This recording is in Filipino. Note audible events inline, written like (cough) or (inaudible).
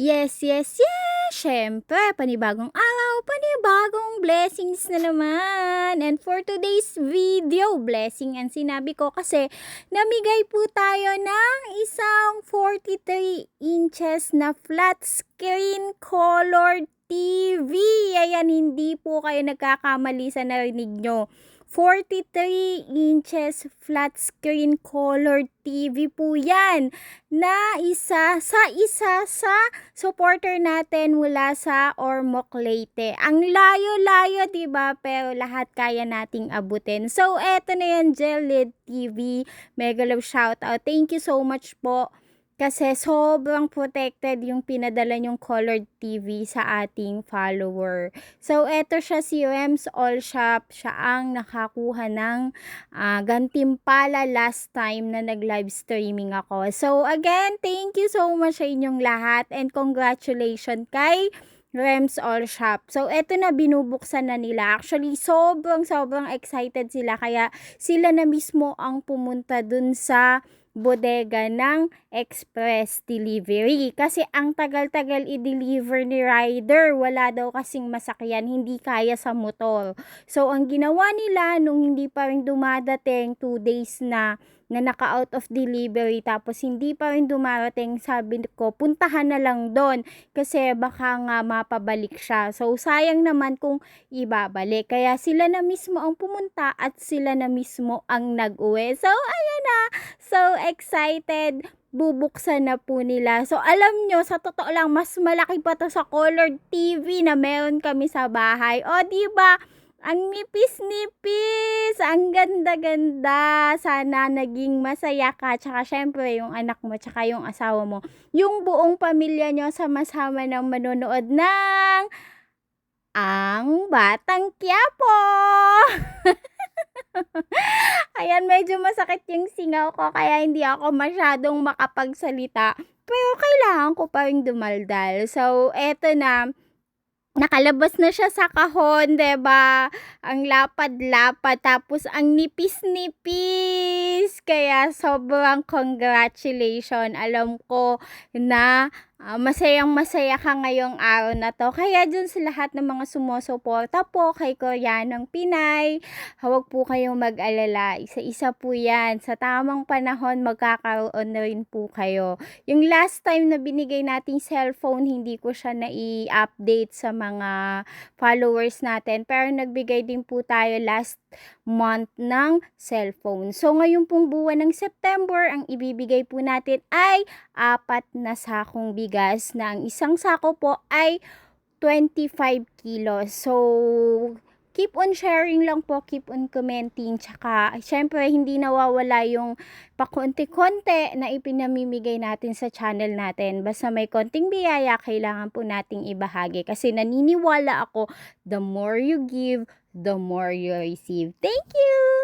Yes, yes, yes! Siyempre, panibagong araw, panibagong blessings na naman. And for today's video, blessing ang sinabi ko kasi namigay po tayo ng isang 43 inches na flat screen colored TV. Ayan, hindi po kayo nagkakamali sa narinig nyo. 43 inches flat screen colored TV po yan na isa sa isa sa supporter natin mula sa Ormoc Leyte. Ang layo-layo, 'di ba? Pero lahat kaya nating abutin. So, eto na yan, Jelid TV. Mega love shout out. Thank you so much po kasi sobrang protected yung pinadala yung colored TV sa ating follower. So, eto siya si Rems All Shop. Siya ang nakakuha ng uh, gantimpala last time na nag-live streaming ako. So, again, thank you so much sa inyong lahat and congratulations kay Rems All Shop. So, eto na binubuksan na nila. Actually, sobrang sobrang excited sila. Kaya sila na mismo ang pumunta dun sa bodega ng express delivery. Kasi ang tagal-tagal i-deliver ni rider, wala daw kasing masakyan, hindi kaya sa motor. So, ang ginawa nila nung hindi pa rin dumadating 2 days na na naka-out of delivery tapos hindi pa rin dumarating, sabi ko, puntahan na lang doon kasi baka nga mapabalik siya. So, sayang naman kung ibabalik. Kaya sila na mismo ang pumunta at sila na mismo ang nag-uwi. So, ayan na. So, excited bubuksan na po nila. So, alam nyo, sa totoo lang, mas malaki pa to sa colored TV na meron kami sa bahay. O, di ba? Ang nipis-nipis, ang ganda-ganda. Sana naging masaya ka. Tsaka syempre yung anak mo, tsaka yung asawa mo. Yung buong pamilya nyo sama-sama ng manonood ng Ang Batang Quiapo. (laughs) Ayan, medyo masakit yung singaw ko kaya hindi ako masyadong makapagsalita. Pero kailangan ko pa rin dumaldal. So, eto na nakalabas na siya sa kahon, ba? Ang lapad-lapad tapos ang nipis-nipis. Kaya sobrang congratulations. Alam ko na uh, masayang masaya ka ngayong araw na to. Kaya dyan sa lahat ng mga sumusuporta po kay Koreanong Pinay, huwag po kayong mag-alala. Isa-isa po yan. Sa tamang panahon, magkakaroon na rin po kayo. Yung last time na binigay nating cellphone, hindi ko siya na-i-update sa mga followers natin. Pero nagbigay din po tayo last month ng cellphone. So, ngayon pong buwan ng September, ang ibibigay po natin ay apat na sakong bigas na ang isang sako po ay 25 kilos. So, keep on sharing lang po, keep on commenting. Tsaka, syempre, hindi nawawala yung pakonti-konti na ipinamimigay natin sa channel natin. Basta may konting biyaya, kailangan po nating ibahagi. Kasi naniniwala ako, the more you give, the more you receive. Thank you!